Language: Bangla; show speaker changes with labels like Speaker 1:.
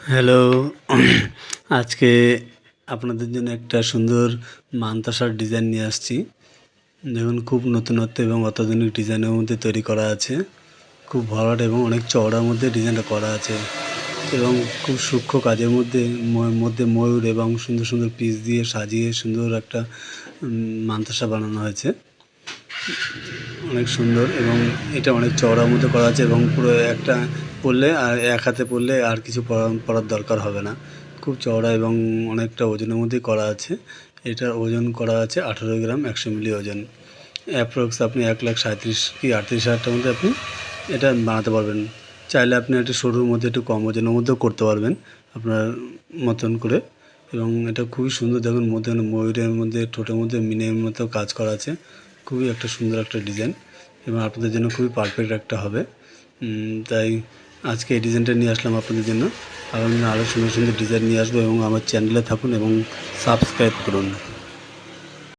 Speaker 1: হ্যালো আজকে আপনাদের জন্য একটা সুন্দর মানতাসার ডিজাইন নিয়ে আসছি। দেখুন, খুব নতুনত্ব এবং অত্যাধুনিক ডিজাইনের মধ্যে তৈরি করা আছে। খুব ভরাট এবং অনেক চওড়ার মধ্যে ডিজাইনটা করা আছে। এবং খুব সূক্ষ্ম কাজের মধ্যে মধ্যে ময়ূর এবং সুন্দর সুন্দর পিস দিয়ে সাজিয়ে সুন্দর একটা মানতাসা বানানো হয়েছে। অনেক সুন্দর এবং এটা অনেক চওড়ার মধ্যে করা আছে এবং পুরো একটা পড়লে আর এক হাতে পড়লে আর কিছু পরার দরকার হবে না। খুব চওড়া এবং অনেকটা ওজনের মধ্যেই করা আছে। এটার ওজন করা আছে আঠেরো গ্রাম, একশো মিলি ওজন। অ্যাপ্রক্স আপনি এক লাখ সাঁত্রিশ কি আটত্রিশ হাজার টাকার মধ্যে আপনি এটা বানাতে পারবেন। চাইলে আপনি একটু সরুর মধ্যে একটু কম ওজনের মধ্যেও করতে পারবেন আপনার মতন করে। এবং এটা খুবই সুন্দর দেখুন, মধ্যে ময়ূরের মধ্যে, ঠোঁটের মধ্যে মিনের মতো কাজ করা আছে। খুবই একটা সুন্দর একটা ডিজাইন এবং আপনাদের জন্য খুবই পারফেক্ট একটা হবে। তাই আজকে এই ডিজাইনটা নিয়ে আসলাম আপনাদের জন্য। আগামী আরও সুন্দর সুন্দর ডিজাইন নিয়ে আসব এবং আমার চ্যানেলে থাকুন এবং সাবস্ক্রাইব করুন।